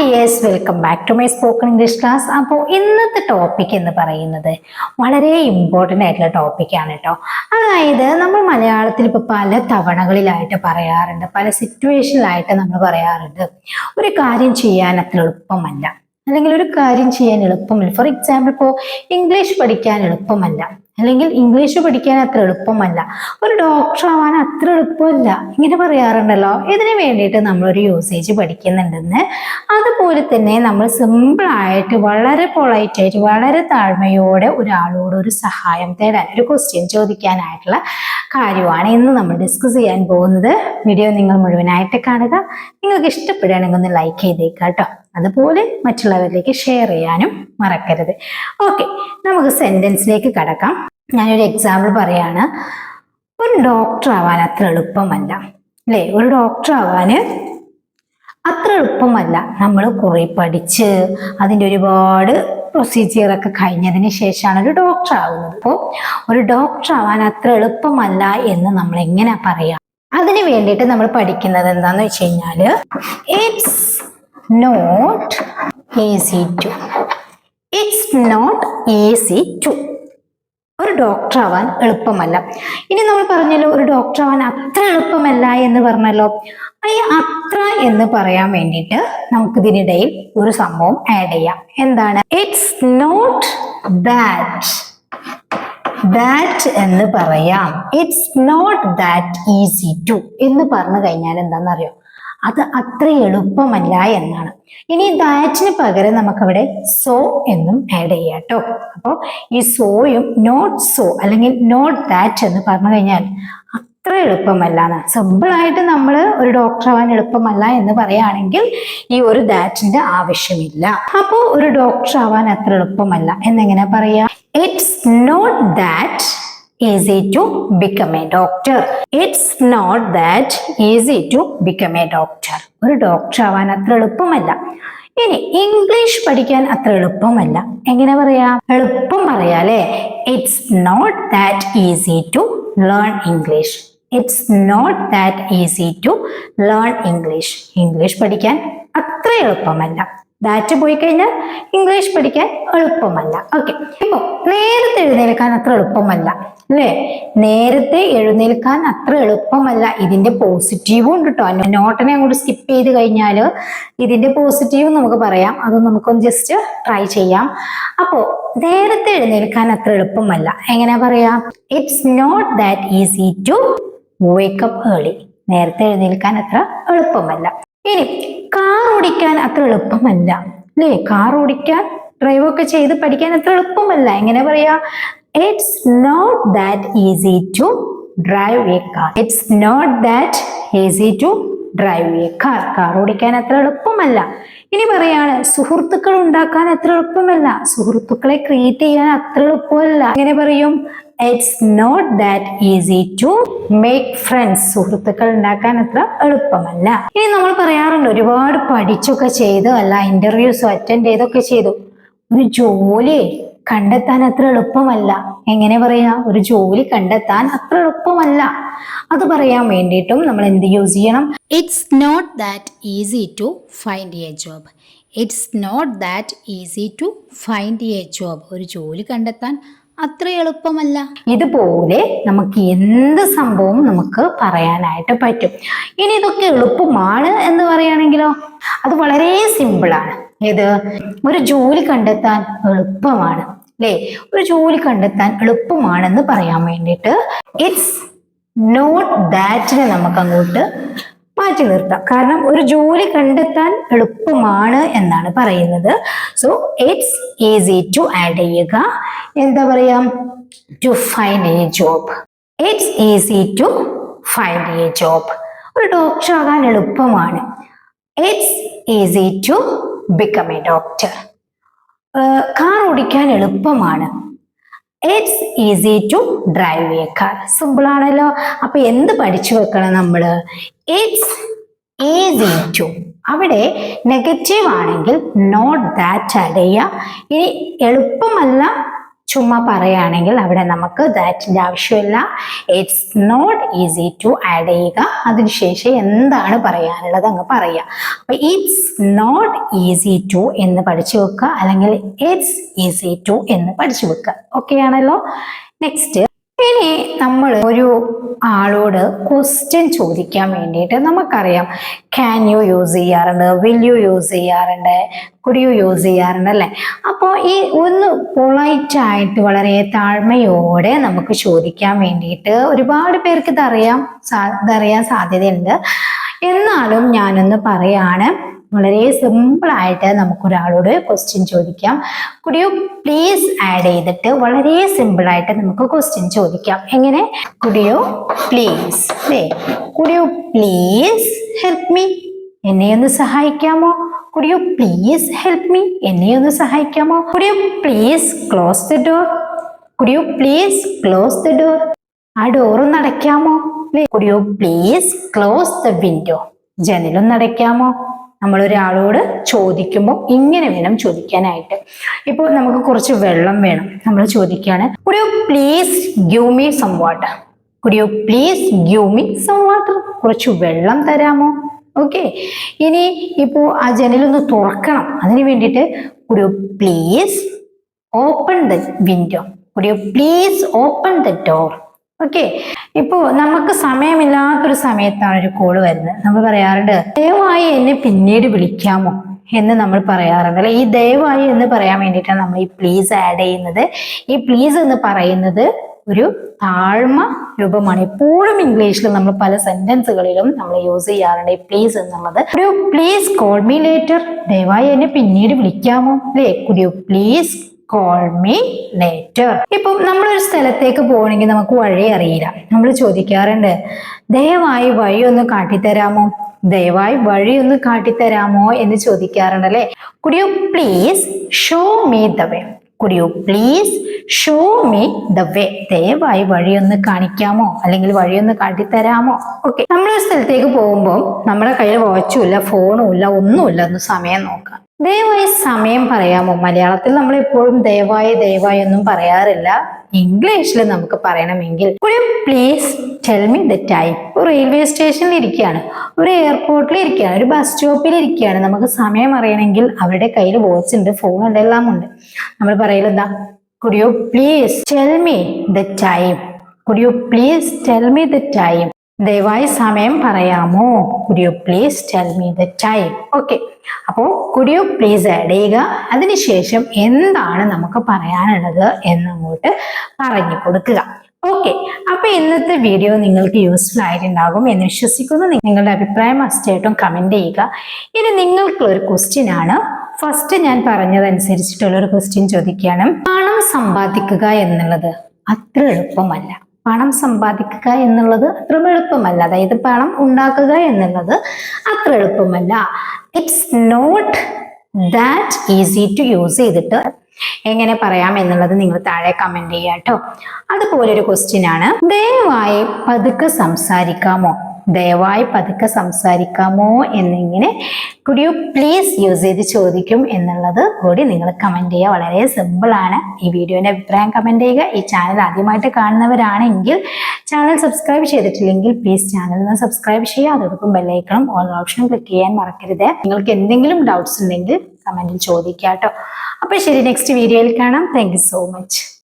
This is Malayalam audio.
Dears welcome back to my spoken English class അപ്പോൾ ഇന്നത്തെ ടോപ്പിക് എന്ന് പറയുന്നത് വളരെ ഇമ്പോർട്ടന്റ് ആയിട്ടുള്ള ടോപ്പിക്കാണ് കേട്ടോ അതായത് നമ്മൾ മലയാളത്തിൽ ഇപ്പോൾ പല തവണകളിലായിട്ട് പറയാറുണ്ട് പല സിറ്റുവേഷനിലായിട്ട് നമ്മൾ പറയാറുണ്ട് ഒരു കാര്യം ചെയ്യാൻ അത്ര എളുപ്പമല്ല. അല്ലെങ്കിൽ ഒരു കാര്യം ചെയ്യാൻ എളുപ്പമല്ല. ഫോർ എക്സാമ്പിൾ ഇപ്പോൾ ഇംഗ്ലീഷ് പഠിക്കാൻ എളുപ്പമല്ല. അല്ലെങ്കിൽ ഇംഗ്ലീഷ് പഠിക്കാൻ അത്ര എളുപ്പമല്ല. ഒരു ഡോക്ടർ ആവാൻ അത്ര എളുപ്പമല്ല. ഇങ്ങനെ പറയാറുണ്ടല്ലോ. ഇതിന് വേണ്ടിയിട്ട് നമ്മളൊരു യൂസേജ് പഠിക്കുന്നുണ്ടെന്ന്. അതുപോലെ തന്നെ നമ്മൾ സിമ്പിളായിട്ട് വളരെ പൊളൈറ്റായിട്ട് വളരെ താഴ്മയോടെ ഒരാളോട് ഒരു സഹായം തേടാൻ ഒരു ക്വസ്റ്റ്യൻ ചോദിക്കാനായിട്ടുള്ള കാര്യമാണ് ഇന്ന് നമ്മൾ ഡിസ്കസ് ചെയ്യാൻ പോകുന്നത്. വീഡിയോ നിങ്ങൾ മുഴുവനായിട്ട് കാണുക. നിങ്ങൾക്ക് ഇഷ്ടപ്പെടുകയാണെങ്കിൽ ഒന്ന് ലൈക്ക് ചെയ്തേക്കാം കേട്ടോ. അതുപോലെ മറ്റുള്ളവരിലേക്ക് ഷെയർ ചെയ്യാനും മറക്കരുത്. ഓക്കെ നമുക്ക് സെന്റൻസിലേക്ക് കടക്കാം. ഞാനൊരു എക്സാമ്പിൾ പറയാണ്. ഒരു ഡോക്ടർ ആവാൻ അത്ര എളുപ്പമല്ല. അല്ലേ? ഒരു ഡോക്ടർ ആവാന് അത്ര എളുപ്പമല്ല. നമ്മൾ കുറെ പഠിച്ച് അതിന്റെ ഒരുപാട് പ്രൊസീജിയറൊക്കെ കഴിഞ്ഞതിന് ശേഷമാണ് ഒരു ഡോക്ടർ ആവുന്നത്. അപ്പോൾ ഒരു ഡോക്ടർ ആവാൻ അത്ര എളുപ്പമല്ല എന്ന് നമ്മൾ എങ്ങനെ പറയാം? അതിന് വേണ്ടിയിട്ട് നമ്മൾ പഠിക്കുന്നത് എന്താന്ന് വെച്ച് കഴിഞ്ഞാൽ it's not easy to it's not easy to ഒരു ഡോക്ടർ ആവാൻ എളുപ്പമല്ല. ഇനി നമ്മൾ പറഞ്ഞല്ലോ ഒരു ഡോക്ടർ ആവാൻ അത്ര എളുപ്പമല്ല എന്ന് പറഞ്ഞല്ലോ. ഈ അത്ര എന്ന് പറയാൻ വേണ്ടിയിട്ട് നമുക്ക് ഇതിനിടയിൽ ഒരു സംഭവം ആഡ് ചെയ്യാം. എന്താണ്? ഇറ്റ്സ് നോട്ട് ദാറ്റ് ദാറ്റ് എന്ന് പറയാം. It's not that easy to എന്ന് പറഞ്ഞു കഴിഞ്ഞാൽ എന്താണെന്നറിയോ? അത് അത്ര എളുപ്പമല്ല എന്നാണ്. ഇനി ദാറ്റിന് പകരം നമുക്കവിടെ സോ എന്നും ആഡ് ചെയ്യാം കേട്ടോ. അപ്പോൾ ഈ സോയും നോട്ട് സോ അല്ലെങ്കിൽ നോട്ട് ദാറ്റ് എന്ന് പറഞ്ഞു കഴിഞ്ഞാൽ അത്ര എളുപ്പമല്ല എന്ന്. സിമ്പിൾ ആയിട്ട് നമ്മൾ ഒരു ഡോക്ടർ ആവാൻ എളുപ്പമല്ല എന്ന് പറയുകയാണെങ്കിൽ ഈ ഒരു ദാറ്റിന്റെ ആവശ്യമില്ല. അപ്പോൾ ഒരു ഡോക്ടർ ആവാൻ അത്ര എളുപ്പമല്ല. എന്നെങ്ങനെ പറയാ? It's not that easy to become a doctor it's not that easy to become a doctor ഒരു ഡോക്ടർ ആവാൻ അത്ര എളുപ്പമല്ല. ഇനി ഇംഗ്ലീഷ് പഠിക്കാൻ അത്ര എളുപ്പമല്ല. എങ്ങനെ പറയാ? എളുപ്പം പറയാലേ. It's not that easy to learn English it's not that easy to learn English English പഠിക്കാൻ അത്ര എളുപ്പമല്ല. ദാറ്റ് പോയി കഴിഞ്ഞാൽ ഇംഗ്ലീഷ് പഠിക്കാൻ എളുപ്പമല്ല. ഓക്കെ ഇപ്പോൾ നേരത്തെ എഴുന്നേൽക്കാൻ അത്ര എളുപ്പമല്ല. അല്ലേ? നേരത്തെ എഴുന്നേൽക്കാൻ അത്ര എളുപ്പമല്ല. ഇതിന്റെ പോസിറ്റീവും ഉണ്ട് കേട്ടോ നോട്ടനെ അങ്ങോട്ട് സ്കിപ്പ് ചെയ്ത് കഴിഞ്ഞാൽ ഇതിന്റെ പോസിറ്റീവും നമുക്ക് പറയാം. അത് നമുക്കൊന്ന് ജസ്റ്റ് ട്രൈ ചെയ്യാം. അപ്പോൾ നേരത്തെ എഴുന്നേൽക്കാൻ അത്ര എളുപ്പമല്ല. എങ്ങനെ പറയാ? It's not that easy to wake up early നേരത്തെ എഴുന്നേൽക്കാൻ അത്ര എളുപ്പമല്ല. ഇനി കാർ ഓടിക്കാൻ അത്ര എളുപ്പമല്ല. അല്ലേ കാർ ഓടിക്കാൻ ഡ്രൈവ് ഒക്കെ ചെയ്ത് പഠിക്കാൻ അത്ര എളുപ്പമല്ല. എങ്ങനെ പറയാ? It's not that easy to drive a car it's not that easy to drive a car car ഓടിക്കാൻ അത്ര എളുപ്പമല്ല. ഇനി പറയാണ് സുഹൃത്തുക്കൾ ഉണ്ടാക്കാൻ അത്ര എളുപ്പമല്ല. സുഹൃത്തുക്കളെ ക്രിയേറ്റ് ചെയ്യാൻ അത്ര എളുപ്പമല്ല. എങ്ങനെ പറയും? It's not that easy to make friends സുഹൃത്തുക്കൾ ഉണ്ടാക്കാൻ അത്ര എളുപ്പമല്ല. ഇനി നമ്മൾ പറയാറുണ്ട് ഒരുപാട് പഠിച്ചൊക്കെ ചെയ്ത് അല്ല ഇന്റർവ്യൂസ് അറ്റൻഡ് ചെയ്തൊക്കെ ചെയ്തു. ഒരു ജോലി കണ്ടെത്താൻ അത്ര എളുപ്പമല്ല. എങ്ങനെ പറയാ? ഒരു ജോലി കണ്ടെത്താൻ അത്ര എളുപ്പമല്ല. അത് പറയാൻ വേണ്ടിയിട്ടും നമ്മൾ എന്ത് യൂസ് ചെയ്യണം? It's not that easy to find a job it's not that easy to find a job ഒരു ജോലി കണ്ടെത്താൻ അത്ര എളുപ്പമല്ല. ഇതുപോലെ നമുക്ക് എന്ത് സംഭവം നമുക്ക് പറയാനായിട്ട് പറ്റും. ഇനി ഇതൊക്കെ എളുപ്പമാണ് എന്ന് പറയുകയാണെങ്കിലോ? അത് വളരെ സിമ്പിളാണ് ഏത്? ഒരു ജോലി കണ്ടെത്താൻ എളുപ്പമാണ്. അല്ലേ? ഒരു ജോലി കണ്ടെത്താൻ എളുപ്പമാണെന്ന് പറയാൻ വേണ്ടിയിട്ട് ഇറ്റ്സ് നോട്ട് ദാറ്റിനെ നമുക്ക് അങ്ങോട്ട് മാറ്റി നിർത്താം. കാരണം ഒരു ജോലി കണ്ടെത്താൻ എളുപ്പമാണ് എന്നാണ് പറയുന്നത്. So it's easy to add ചെയ്യുക എന്താ പറയാ? To find a job it's easy to find a job ഒരു ഡോക്ടർ ആകാൻ എളുപ്പമാണ്. It's easy to become a doctor car ഓടിക്കാൻ എളുപ്പമാണ്. It's easy to drive a car simple ആണല്ലോ. അപ്പൊ എന്ത് പഠിച്ചു വെക്കണം നമ്മൾ ഇറ്റ്സ് ഈസി ടു അവിടെ നെഗറ്റീവ് ആണെങ്കിൽ നോട്ട് ദാറ്റ് ആഡ് ഇനി എളുപ്പമല്ല ചുമ്മാ പറയുകയാണെങ്കിൽ അവിടെ നമുക്ക് ദാറ്റിന്റെ ആവശ്യമില്ല. It's not easy to add ചെയ്യുക അതിനുശേഷം എന്താണ് പറയാനുള്ളത് അങ്ങ് പറയുക. അപ്പൊ ഇറ്റ്സ് നോട്ട് ഈസി ടു എന്ന് പഠിച്ചു വെക്കുക. അല്ലെങ്കിൽ ഇറ്റ്സ് ഈസി ടു എന്ന് പഠിച്ചു വെക്കുക. ഓക്കെ ആണല്ലോ? നെക്സ്റ്റ് ഇനി നമ്മൾ ഒരു ആളോട് ക്വസ്റ്റ്യൻ ചോദിക്കാൻ വേണ്ടിയിട്ട് നമുക്കറിയാം. ക്യാൻ യു യൂസ് ചെയ്യാറുണ്ട് വിൽ യു യൂസ് ചെയ്യാറുണ്ട് കുഡ് യു യൂസ് ചെയ്യാറുണ്ട് അല്ലേ? അപ്പോൾ ഈ ഒന്ന് പൊളൈറ്റായിട്ട് വളരെ താഴ്മയോടെ നമുക്ക് ചോദിക്കാൻ വേണ്ടിയിട്ട് ഒരുപാട് പേർക്ക് ഇതറിയാം ഇതറിയാൻ സാധ്യതയുണ്ട്. എന്നാലും ഞാനൊന്ന് പറയാണ്. വളരെ സിമ്പിൾ ആയിട്ട് നമുക്കൊരാളോട് ക്വസ്റ്റ്യൻ ചോദിക്കാം. കുഡ് യു പ്ലീസ് ആഡ് ചെയ്തിട്ട് വളരെ സിമ്പിൾ ആയിട്ട് നമുക്ക് ക്വസ്റ്റ്യൻ ചോദിക്കാം. എങ്ങനെ? കുഡ് യു പ്ലീസ് അല്ലേ could you please help me എന്നെ ഒന്ന് സഹായിക്കാമോ? Could you please help me എന്നെ ഒന്ന് സഹായിക്കാമോ? Could you please close the door could you please close the door ആ ഡോറൊന്ന് അടയ്ക്കാമോ? Could you please close the window ജനലൊന്ന് അടയ്ക്കാമോ നമ്മൾ ഒരാളോട് ചോദിക്കുമ്പോൾ ഇങ്ങനെ വേണം ചോദിക്കാനായിട്ട്. ഇപ്പോൾ നമുക്ക് കുറച്ച് വെള്ളം വേണം. നമ്മൾ ചോദിക്കുകയാണ് could you please give me some water could you please give me some water കുറച്ച് വെള്ളം തരാമോ? ഓക്കെ ഇനി ഇപ്പോൾ ആ ജനലൊന്ന് തുറക്കണം. അതിന് വേണ്ടിയിട്ട് could you please open the window could you please open the door okay ഇപ്പോ നമുക്ക് സമയമില്ലാത്തൊരു സമയത്താണ് ഒരു കോൾ വരുന്നത്. നമ്മൾ പറയാറുണ്ട് ദയവായി എന്നെ പിന്നീട് വിളിക്കാമോ? എന്ന് നമ്മൾ പറയാറുണ്ട്. അല്ലെ? ഈ ദയവായി എന്ന് പറയാൻ വേണ്ടിയിട്ടാണ് നമ്മൾ ഈ പ്ലീസ് ആഡ് ചെയ്യുന്നത്. ഈ പ്ലീസ് എന്ന് പറയുന്നത് ഒരു താഴ്മ രൂപമാണ്. എപ്പോഴും ഇംഗ്ലീഷിൽ നമ്മൾ പല സെന്റൻസുകളിലും നമ്മൾ യൂസ് ചെയ്യാറുണ്ട് പ്ലീസ് എന്നുള്ളത്. ഒരു പ്ലീസ് കോൾ മീ ലേറ്റർ ദയവായി എന്നെ പിന്നീട് വിളിക്കാമോ? അല്ലേ? Could please call me later ഇപ്പം നമ്മളൊരു സ്ഥലത്തേക്ക് പോകണമെങ്കിൽ നമുക്ക് വഴി അറിയില്ല. നമ്മൾ ചോദിക്കാറുണ്ട് ദയവായി വഴി ഒന്ന് കാട്ടിത്തരാമോ? ദയവായി വഴി ഒന്ന് കാട്ടിത്തരാമോ? എന്ന് ചോദിക്കാറുണ്ട് അല്ലേ? Could you please show me the way could you please show me the way ദയവായി വഴിയൊന്ന് കാണിക്കാമോ? അല്ലെങ്കിൽ വഴി ഒന്ന് കാട്ടിത്തരാമോ? ഓക്കെ നമ്മളൊരു സ്ഥലത്തേക്ക് പോകുമ്പോൾ നമ്മുടെ കയ്യിൽ വാച്ചും ഇല്ല ഫോണും ഇല്ല ഒന്നുമില്ല ഒന്ന് സമയം നോക്കാം. ദയവായി സമയം പറയാമോ? മലയാളത്തിൽ നമ്മൾ എപ്പോഴും ദയവായി ദയവായി ഒന്നും പറയാറില്ല. ഇംഗ്ലീഷിൽ നമുക്ക് പറയണമെങ്കിൽ please tell me the time ഒരു റെയിൽവേ സ്റ്റേഷനിൽ ഇരിക്കുകയാണ്. ഒരു എയർപോർട്ടിൽ ഇരിക്കുകയാണ്. ഒരു ബസ് സ്റ്റോപ്പിൽ ഇരിക്കുകയാണ്. നമുക്ക് സമയം അറിയണമെങ്കിൽ അവരുടെ കയ്യിൽ വാച്ച് ഉണ്ട് ഫോൺ ഉണ്ട് എല്ലാം ഉണ്ട്. നമ്മൾ പറയലെന്താ could you please tell me the time could you please tell me the time ദയവായി സമയം പറയാമോ? Could please tell me the time okay അപ്പോൾ കുഡ് പ്ലീസ് ആഡ് ചെയ്യുക? അതിനുശേഷം എന്താണ് നമുക്ക് പറയാനുള്ളത് എന്നങ്ങോട്ട് പറഞ്ഞു കൊടുക്കുക. ഓക്കെ അപ്പൊ ഇന്നത്തെ വീഡിയോ നിങ്ങൾക്ക് യൂസ്ഫുൾ ആയിട്ടുണ്ടാകും എന്ന് വിശ്വസിക്കുന്നു. നിങ്ങളുടെ അഭിപ്രായം മസ്റ്റായിട്ടും കമന്റ് ചെയ്യുക. ഇനി നിങ്ങൾക്കുള്ള ഒരു ക്വസ്റ്റ്യൻ ആണ്. ഫസ്റ്റ് ഞാൻ പറഞ്ഞതനുസരിച്ചിട്ടുള്ള ഒരു ക്വസ്റ്റ്യൻ ചോദിക്കുകയാണ്. പണം സമ്പാദിക്കുക എന്നുള്ളത് അത്ര എളുപ്പമല്ല. പണം സമ്പാദിക്കുക എന്നുള്ളത് അത്ര എളുപ്പമല്ല. അതായത് പണം ഉണ്ടാക്കുക എന്നുള്ളത് അത്ര എളുപ്പമല്ല. It's not that easy to use ചെയ്തിട്ട് എങ്ങനെ പറയാം എന്നുള്ളത് നിങ്ങൾ താഴെ കമന്റ് ചെയ്യാട്ടോ. കേട്ടോ അതുപോലെ ഒരു ക്വസ്റ്റ്യൻ ആണ്. ദയവായി പതുക്കെ സംസാരിക്കാമോ? ദയവായി പതുക്കെ സംസാരിക്കാമോ എന്നിങ്ങനെ കുഡ് യു പ്ലീസ് യൂസ് ചെയ്ത് ചോദിക്കും എന്നുള്ളത് കൂടി നിങ്ങൾ കമന്റ് ചെയ്യുക. വളരെ സിമ്പിളാണ് ഈ വീഡിയോന്റെ അഭിപ്രായം കമന്റ് ചെയ്യുക. ഈ ചാനൽ ആദ്യമായിട്ട് കാണുന്നവരാണെങ്കിൽ ചാനൽ സബ്സ്ക്രൈബ് ചെയ്തിട്ടില്ലെങ്കിൽ പ്ലീസ് ചാനൽ ഒന്ന് സബ്സ്ക്രൈബ് ചെയ്യുക. അതോടൊപ്പം ബെല്ലൈക്കണം ഓൾ ഓപ്ഷനും ക്ലിക്ക് ചെയ്യാൻ മറക്കരുത്. നിങ്ങൾക്ക് എന്തെങ്കിലും ഡൗട്ട്സ് ഉണ്ടെങ്കിൽ കമന്റിൽ ചോദിക്കാം കേട്ടോ അപ്പോൾ ശരി നെക്സ്റ്റ് വീഡിയോയിൽ കാണാം. Thank so much